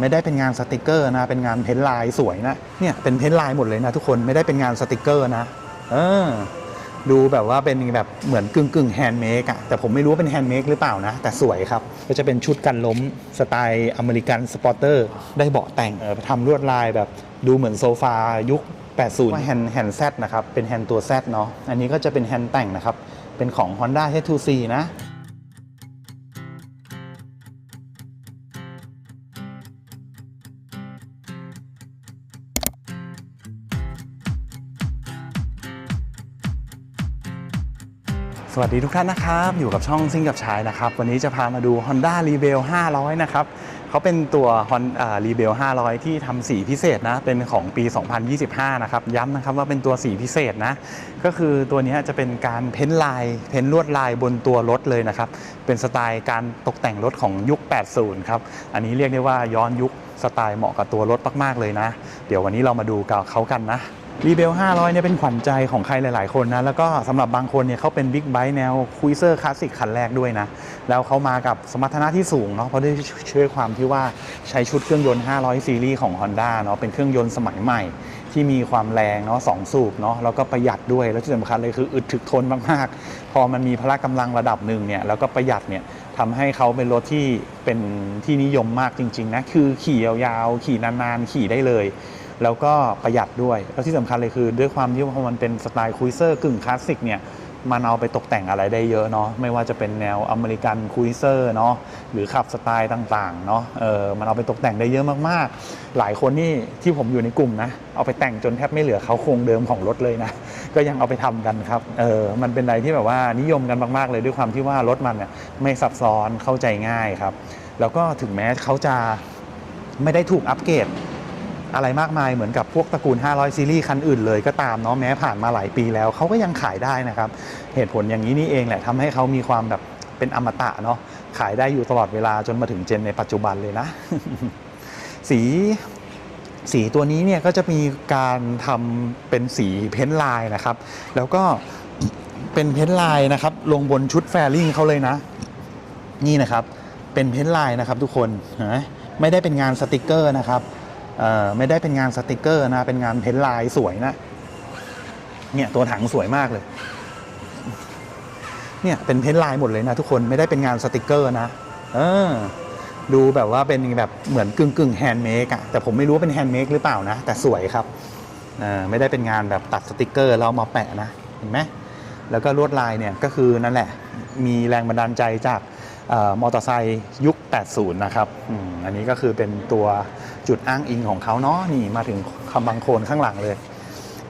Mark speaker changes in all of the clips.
Speaker 1: ไม่ได้เป็นงานสติกเกอร์นะ เป็นงานเพ้นท์ลายสวยนะ เนี่ยเป็นเพ้นท์ลายหมดเลยนะทุกคน ไม่ได้เป็นงานสติกเกอร์นะ เออ ดูแบบว่าเป็นแบบเหมือนกึ่งกึ่งแฮนด์เมดอะแต่ผมไม่รู้ว่าเป็นแฮนด์เมดหรือเปล่านะ แต่สวยครับ ก็จะเป็นชุดกันล้มสไตล์อเมริกันสปอร์เตอร์ ได้เบาะแต่งเออทำลวดลายแบบดูเหมือนโซฟายุค 80ว่าแฮนด์แฮนด์แซดนะครับ เป็นแฮนด์ตัว Z เนาะ อันนี้ก็จะเป็นแฮนด์แต่งนะครับ เป็นของ Honda H2C นะ สวัสดีทุกท่านนะครับ อยู่กับช่องซิ่งกับชายนะครับ วันนี้จะพามาดู Honda Rebel 500 นะครับเขาเป็นตัว Honda Rebel 500 ที่ทำสีพิเศษนะ เป็นของปี 2025 นะครับ ย้ำนะครับว่าเป็นตัวสีพิเศษนะ ก็คือตัวนี้จะเป็นการเพ้นลาย เพ้นลวดลายบนตัวรถเลยนะครับ เป็นสไตล์การตกแต่งรถของยุค 80 ครับ อันนี้เรียกได้ว่าย้อนยุคสไตล์เหมาะกับตัวรถมากๆเลยนะ เดี๋ยววันนี้เรามาดูกับเขากันนะ รีเบล500เนี่ยเป็นขวัญใจของใครหลาย ๆ คนนะ แล้วก็สำหรับบางคนเนี่ยเขาเป็นบิ๊กไบค์แนวคุยเซอร์คลาสสิกคันแรกด้วยนะ แล้วเขามากับสมรรถนะที่สูงเนาะเพราะด้วยช่วยความที่ว่าใช้ชุดเครื่องยนต์ 500 ซีรีส์ของ Honda เนาะเป็นเครื่องยนต์สมัยใหม่ ที่มีความแรงเนาะสองสูบเนาะแล้วก็ประหยัดด้วยแล้วที่สำคัญเลยคืออึดถึกทนมาก ๆ พอมันมีพละกำลังระดับหนึ่งเนี่ยแล้วก็ประหยัดเนี่ยทำให้เขาเป็นรถที่เป็นที่นิยมมากจริง ๆ นะคือขี่ยาวๆขี่นานๆขี่ได้เลย แล้วก็ประหยัดด้วย แล้วที่สำคัญเลยคือ ด้วยความที่ว่ามันเป็นสไตล์คุยเซอร์กึ่งคลาสสิกเนี่ยมันเอาไปตกแต่งอะไรได้เยอะเนาะไม่ว่าจะเป็นแนวอเมริกันคุยเซอร์เนาะหรือขับสไตล์ต่างๆเนาะเออมันเอาไปตกแต่งได้เยอะมากๆ หลายคนนี่ที่ผมอยู่ในกลุ่มนะ เอาไปแต่งจนแทบไม่เหลือเขาโครงเดิมของรถเลยนะ ก็ยังเอาไปทำกันครับเออมันเป็นอะไรที่แบบว่านิยมกันมากๆเลยด้วยความที่ว่ารถมันเนี่ยไม่ซับซ้อนเข้าใจง่ายครับ แล้วก็ถึงแม้เขาจะไม่ได้ถูกอัปเกรด อะไรมากมายเหมือนกับพวกตระกูล 500 ซีรีส์คันอื่นเลยก็ตามเนาะแม้ผ่านมาหลายปีแล้วเขาก็ยังขายได้นะครับ เหตุผลอย่างนี้นี่เองแหละทำให้เขามีความแบบเป็นอมตะเนาะขายได้อยู่ตลอดเวลาจนมาถึงเจนในปัจจุบันเลยนะ สีสีตัวนี้เนี่ยก็จะมีการทำเป็นสีเพ้นท์ลายนะครับ แล้วก็เป็นเพ้นท์ลายนะครับ ลงบนชุดแฟริ่งเขาเลยนะ นี่นะครับ เป็นเพ้นท์ลายนะครับทุกคนไม่ได้เป็นงานสติกเกอร์นะครับ ไม่ได้เป็นงานสติกเกอร์นะ เป็นงานเพ้นลายสวยนะ เนี่ยตัวถังสวยมากเลย เนี่ยเป็นเพ้นลายหมดเลยนะทุกคนไม่ได้เป็นงานสติกเกอร์นะ เออ ดูแบบว่าเป็นแบบเหมือนกึ่งกึ่งแฮนด์เมดอะแต่ผมไม่รู้ว่าเป็นแฮนด์เมดหรือเปล่านะ แต่สวยครับเออไม่ได้เป็นงานแบบตัดสติกเกอร์แล้วมาแปะนะ เห็นไหมแล้วก็ลวดลายเนี่ยก็คือนั่นแหละ มีแรงบันดาลใจจาก มอเตอร์ไซค์ยุค 80 นะครับอันนี้ก็คือเป็นตัวจุดอ้างอิงของเขาเนาะนี่มาถึงคำบังโคนข้างหลังเลย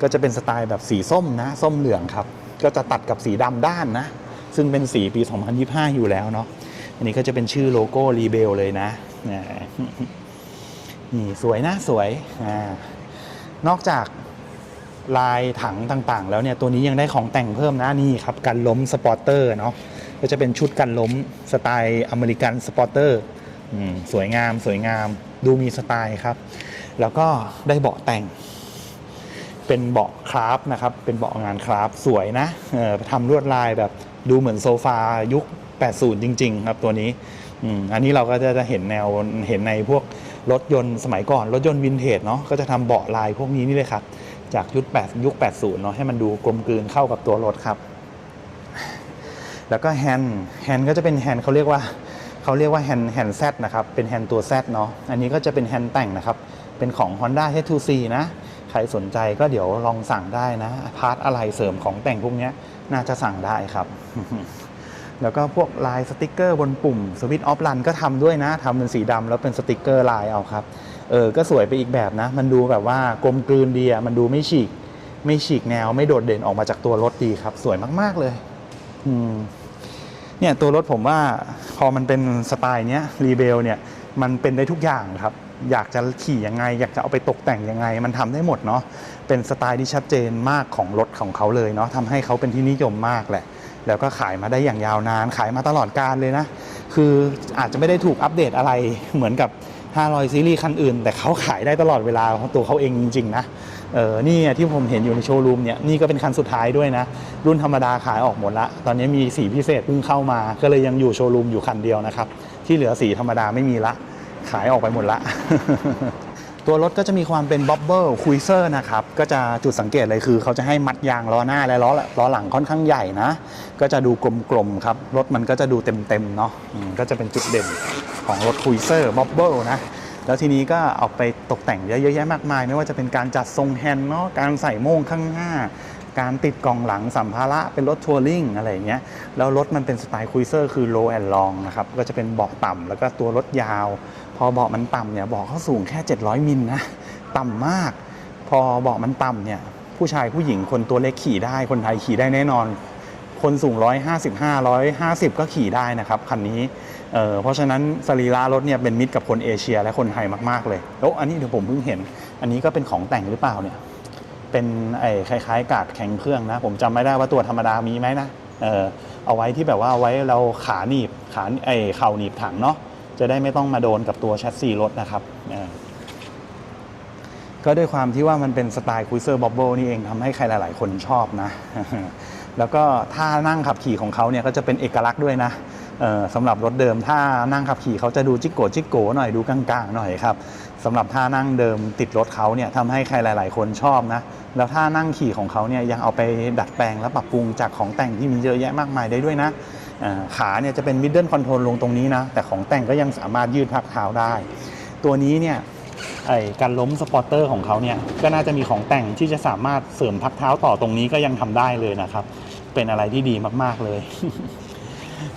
Speaker 1: ก็จะเป็นสไตล์แบบสีส้มนะ ส้มเหลืองครับ ก็จะตัดกับสีดำด้านนะ ซึ่งเป็นสีปี 2025 อยู่แล้วเนาะอันนี้ก็จะเป็นชื่อโลโก้รีเบลเลยนะนี่สวยนะสวยอนอกจากลายถังต่างๆ แล้วเนี่ยตัวนี้ยังได้ของแต่งเพิ่มนะนี่ครับกันล้มสปอร์เตอร์เนาะ ก็จะเป็นชุดกันล้มสไตล์อเมริกันสปอร์เตอร์สวยงามสวยงามดูมีสไตล์ครับ แล้วก็ได้เบาะแต่ง เป็นเบาะคราฟนะครับ เป็นเบาะงานคราฟสวยนะทำลวดลายแบบดูเหมือนโซฟายุค 80 จริง ๆ ครับตัวนี้อันนี้เราก็จะจะเห็นแนวเห็นในพวกรถยนต์สมัยก่อนรถยนต์วินเทจเนาะก็จะทำเบาะลายพวกนี้นี่เลยครับ จากยุค 8 ยุค 80 เนาะให้มันดูกลมกลืนเข้ากับตัวรถครับ แล้วก็แฮนด์แฮนด์ก็จะเป็นแฮนด์เขาเรียกว่าเขาเรียกว่าแฮนด์แฮนด์แซนะครับ เป็นแฮนด์ตัว Z เนาะ อันนี้ก็จะเป็นแฮนด์แต่งนะครับ เป็นของ Honda H2C นะ ใครสนใจก็เดี๋ยวลองสั่งได้นะ พาร์ทอะไรเสริมของแต่งพวกนี้น่าจะสั่งได้ครับ แล้วก็พวกลายสติกเกอร์บนปุ่มสวิตช์ออฟรันก็ทำด้วยนะทำเป็นสีดำแล้วเป็นสติกเกอร์ลายเอาครับ เออ ก็สวยไปอีกแบบนะ มันดูแบบว่ากลมกลืนดีอะ มันดูไม่ฉีก ไม่ฉีกแนว ไม่โดดเด่นออกมาจากตัวรถดีครับ สวยมาก ๆเลย อืม เนี่ยตัวรถผมว่าพอมันเป็นสไตล์เนี้ยรีเบลเนี่ยมันเป็นได้ทุกอย่างครับ อยากจะขี่ยังไง อยากจะเอาไปตกแต่งยังไง มันทำได้หมดเนาะเป็นสไตล์ที่ชัดเจนมากของรถของเขาเลยเนาะทำให้เขาเป็นที่นิยมมากแหละ แล้วก็ขายมาได้อย่างยาวนาน ขายมาตลอดกาลเลยนะ คืออาจจะไม่ได้ถูกอัปเดตอะไรเหมือนกับ 500 ซีรีส์คันอื่น แต่เขาขายได้ตลอดเวลาของตัวเขาเองจริงๆนะ เออนี่ที่ผมเห็นอยู่ในโชว์รูมเนี่ยนี่ก็เป็นคันสุดท้ายด้วยนะ รุ่นธรรมดาขายออกหมดละ ตอนนี้มีสีพิเศษเพิ่งเข้ามา ก็เลยยังอยู่โชว์รูมอยู่คันเดียวนะครับ ที่เหลือสีธรรมดาไม่มีละ ขายออกไปหมดละ ตัวรถก็จะมีความเป็นบ๊อบเบิลคุยเซอร์นะครับ ก็จะจุดสังเกตเลยคือ เขาจะให้มัดยางล้อหน้าและล้อล้อหลังค่อนข้างใหญ่นะ ก็จะดูกลมๆครับรถมันก็จะดูเต็มๆเนาะก็จะเป็นจุดเด่นของรถคุยเซอร์บ๊อบเบิลนะ แล้วทีนี้ก็เอาไปตกแต่งเยอะแยะมากมาย ไม่ว่าจะเป็นการจัดทรงแฮนด์เนาะการใส่โม่งข้างหน้า การติดกล่องหลังสัมภาระเป็นรถทัวริงอะไรอย่างเงี้ยแล้วรถมันเป็นสไตล์คุยเซอร์คือ low and long นะครับก็จะเป็นเบาะต่ำแล้วก็ตัวรถยาว พอเบาะมันต่ำเนี่ยเบาะเขาสูงแค่ 700มิลนะต่ำมาก พอเบาะมันต่ำเนี่ยผู้ชายผู้หญิงคนตัวเล็กขี่ได้คนไทยขี่ได้แน่นอน คนสูง 155 150 ก็ขี่ได้นะครับคันนี้เเพราะฉะนั้นสรีระรถเนี่ยเป็นมิตรกับคนเอเชียและคนไทยมากๆเลยโอ้อันนี้เดี๋ยวผมเพิ่งเห็น อันนี้ก็เป็นของแต่งหรือเปล่าเนี่ยเป็นไอ้คล้ายๆ กาดแข็งเครื่องนะ ผมจำไม่ได้ว่าตัวธรรมดามีไหมนะเออเอาไว้ที่แบบว่าไว้เราขาหนีบขาไอ้เข่าหนีบถังเนาะจะได้ไม่ต้องมาโดนกับตัวแชสซีรถนะครับก็ด้วยความที่ว่ามันเป็นสไตล์คุยเซอร์บอบเบิลนี่เองทำให้ใครหลาย ๆ คนชอบนะ แล้วก็ท่านั่งขับขี่ของเขาเนี่ยก็จะเป็นเอกลักษณ์ด้วยนะสำหรับรถเดิมถ้านั่งขับขี่เขาจะดูจิกโกจิกโกหน่อยดูกลางๆหน่อยครับสำหรับท่านั่งเดิมติดรถเขาเนี่ยทำให้ใครหลาย ๆ คนชอบนะแล้วท่านั่งขี่ของเขาเนี่ยยังเอาไปดัดแปลงและปรับปรุงจากของแต่งที่มีเยอะแยะมากมายได้ด้วยนะขาเนี่ยจะเป็นมิดเดิลคอนโทรลลงตรงนี้นะแต่ของแต่งก็ยังสามารถยืดพักเท้าได้ ตัวนี้เนี่ย ไอการล้มสปอร์เตอร์ของเขาเนี่ยก็น่าจะมีของแต่งที่จะสามารถเสริมพักเท้าต่อตรงนี้ก็ยังทำได้เลยนะครับ เป็นอะไรที่ดีมากๆเลย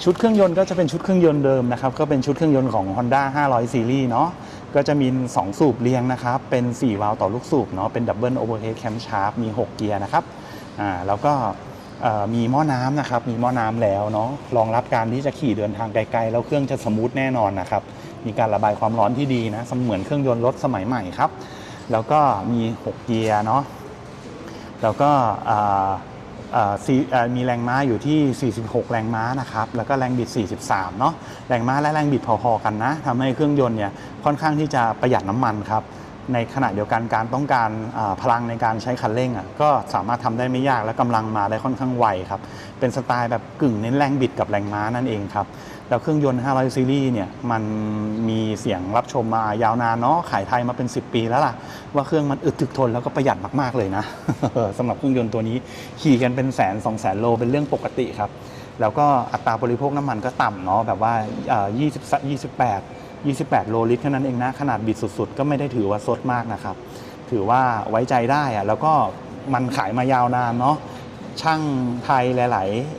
Speaker 1: ชุดเครื่องยนต์ก็จะเป็นชุดเครื่องยนต์เดิมนะครับ ก็เป็นชุดเครื่องยนต์ของ Honda 500ซีรีส์เนาะก็จะมี 2 สูบเรียงนะครับ เป็น 4 วาล์วต่อลูกสูบเนาะเป็นดับเบิลโอเวอร์เฮดแคมชาร์ปมี 6 เกียร์นะครับอ่าแล้วก็มีหม้อน้ำนะครับ มีหม้อน้ำแล้วเนาะรองรับการที่จะขี่เดินทางไกลๆ แล้วเครื่องจะสมูทแน่นอนนะครับ มีการระบายความร้อนที่ดีนะเหมือนเครื่องยนต์รถสมัยใหม่ครับ แล้วก็มี 6 เกียร์เนาะแล้วก็มีแรงม้าอยู่ที่ 46 แรงม้านะครับ แล้วก็แรงบิด 43 เนาะ แรงม้าและแรงบิดพอๆกันนะทำให้เครื่องยนต์เนี่ยค่อนข้างที่จะประหยัดน้ำมันครับ ในขณะเดียวกันการต้องการพลังในการใช้คันเร่งอะก็สามารถทำได้ไม่ยากและกำลังมาได้ค่อนข้างไวครับ เป็นสไตล์แบบกึ่งเน้นแรงบิดกับแรงม้านั่นเองครับ แล้วเครื่องยนต์ 500 ซีรีส์เนี่ยมันมีเสียงรับชมมายาวนานเนาะขายไทยมาเป็น 10 ปีแล้วล่ะ ว่าเครื่องมันอึดถึกทนแล้วก็ประหยัดมาก ๆ เลยนะ สำหรับเครื่องยนต์ตัวนี้ขี่กันเป็นแสนสองแสนโลเป็นเรื่องปกติครับ แล้วก็อัตราบริโภคน้ำมันก็ต่ำเนาะแบบว่า 20 28 28 โลลิตรแค่นั้นเองนะ ขนาดบิดสุด ๆ ก็ไม่ได้ถือว่าซดมากนะครับ ถือว่าไว้ใจได้อะแล้วก็มันขายมายาวนานเนาะ ช่างไทยหล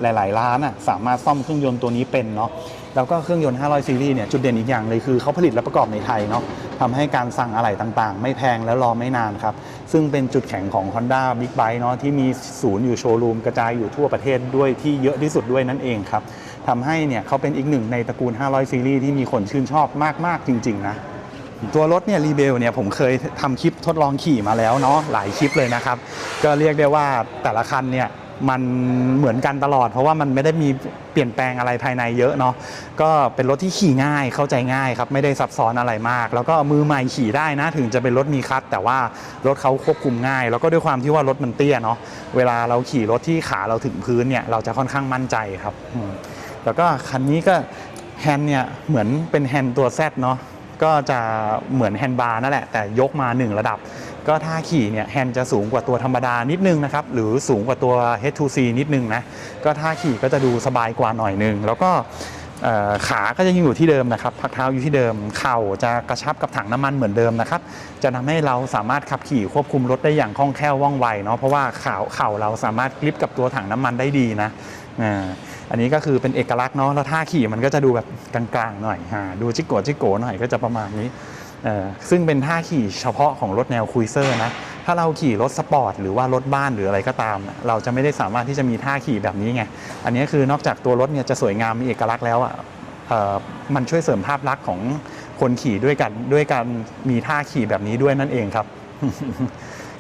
Speaker 1: าย ๆ หลาย ๆ ร้านอะสามารถซ่อมเครื่องยนต์ตัวนี้เป็นเนาะแล้วก็เครื่องยนต์ 500 ซีรีส์เนี่ยจุดเด่นอีกอย่างเลยคือเขาผลิตและประกอบในไทยเนาะทำให้การสั่งอะไหล่ต่างๆ ไม่แพงและรอไม่นานครับ ซึ่งเป็นจุดแข็งของ Honda Big Bike เนาะที่มีศูนย์อยู่โชว์รูมกระจายอยู่ทั่วประเทศด้วยที่เยอะที่สุดด้วยนั่นเองครับทำให้เนี่ยเขาเป็นอีกหนึ่งในตระกูล 500 ซีรีส์ที่มีคนชื่นชอบมากๆจริง ๆ นะตัวรถเนี่ยรีเบลเนี่ยผมเคยทำคลิปทดลองขี่มาแล้วเนาะหลายคลิปเลยนะครับ ก็เรียกได้ว่าแต่ละคันเนี่ย มันเหมือนกันตลอด เพราะว่ามันไม่ได้มีเปลี่ยนแปลงอะไรภายในเยอะเนาะก็เป็นรถที่ขี่ง่ายเข้าใจง่ายครับ ไม่ได้ซับซ้อนอะไรมาก แล้วก็มือใหม่ขี่ได้นะ ถึงจะเป็นรถมีคัทแต่ว่ารถเขาควบคุมง่าย แล้วก็ด้วยความที่ว่ารถมันเตี้ยเนาะเวลาเราขี่รถที่ขาเราถึงพื้นเนี่ยเราจะค่อนข้างมั่นใจครับแล้วก็คันนี้ก็แฮนด์เนี่ยเหมือนเป็นแฮนด์ตัวแซดเนาะ ก็จะเหมือนแฮนด์บาร์นั่นแหละแต่ยกมา 1 ระดับ ก็ท่าขี่เนี่ยแฮนด์จะสูงกว่าตัวธรรมดานิดนึงนะครับหรือสูงกว่าตัว H2C นิดนึงนะก็ท่าขี่ก็จะดูสบายกว่าหน่อยนึง แล้วก็ขาก็จะยังอยู่ที่เดิมนะครับพักเท้าอยู่ที่เดิม เข่าจะกระชับกับถังน้ำมันเหมือนเดิมนะครับ จะทำให้เราสามารถขับขี่ควบคุมรถได้อย่างคล่องแคล่วว่องไวเนาะเพราะว่าเข่าเข่าเราสามารถกลิปกับตัวถังน้ำมันได้ดีนะ อันนี้ก็คือเป็นเอกลักษณ์เนาะแล้วท่าขี่มันก็จะดูแบบกลางๆหน่อยฮะดูจิกโกจิกโกหน่อยก็จะประมาณนี้เออซึ่งเป็นท่าขี่เฉพาะของรถแนวคุยเซอร์นะ ถ้าเราขี่รถสปอร์ตหรือว่ารถบ้านหรืออะไรก็ตาม เราจะไม่ได้สามารถที่จะมีท่าขี่แบบนี้ไง อันนี้คือนอกจากตัวรถเนี่ยจะสวยงามมีเอกลักษณ์แล้วอะเอ่อมันช่วยเสริมภาพลักษณ์ของคนขี่ด้วยกันด้วยการมีท่าขี่แบบนี้ด้วยนั่นเองครับ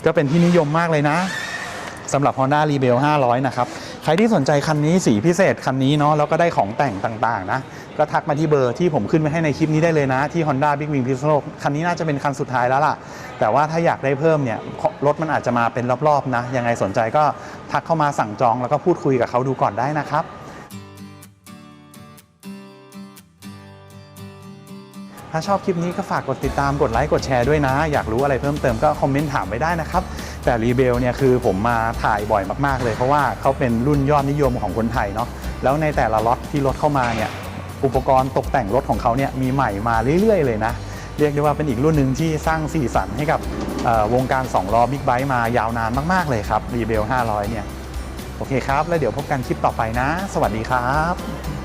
Speaker 1: ก็เป็นที่นิยมมากเลยนะสำหรับ Honda Rebel 500 นะครับ ใครที่สนใจคันนี้สีพิเศษคันนี้เนาะแล้วก็ได้ของแต่งต่างๆนะก็ทักมาที่เบอร์ที่ผมขึ้นไว้ให้ในคลิปนี้ได้เลยนะ ที่ Honda Big Wing พิษณุโลกคันนี้น่าจะเป็นคันสุดท้ายแล้วล่ะ แต่ว่าถ้าอยากได้เพิ่มเนี่ยรถมันอาจจะมาเป็นรอบๆนะยังไงสนใจก็ทักเข้ามาสั่งจองแล้วก็พูดคุยกับเขาดูก่อนได้นะครับถ้าชอบคลิปนี้ก็ฝากกดติดตามกดไลค์กดแชร์ด้วยนะ อยากรู้อะไรเพิ่มเติมก็คอมเมนต์ถามไว้ได้นะครับ แต่รีเบลเนี่ยคือผมมาถ่ายบ่อยมากๆเลย เพราะว่าเขาเป็นรุ่นยอดนิยมของคนไทยเนาะแล้วในแต่ละล็อตที่รถเข้ามาเนี่ยอุปกรณ์ตกแต่งรถของเขาเนี่ยมีใหม่มาเรื่อยๆเลยนะ เรียกได้ว่าเป็นอีกรุ่นหนึ่งที่สร้างสีสันให้กับวงการ2ล้อบิ๊กไบค์มายาวนานมากๆเลยครับรีเบล500 เนี่ย โอเคครับ แล้วเดี๋ยวพบกันคลิปต่อไปนะ สวัสดีครับ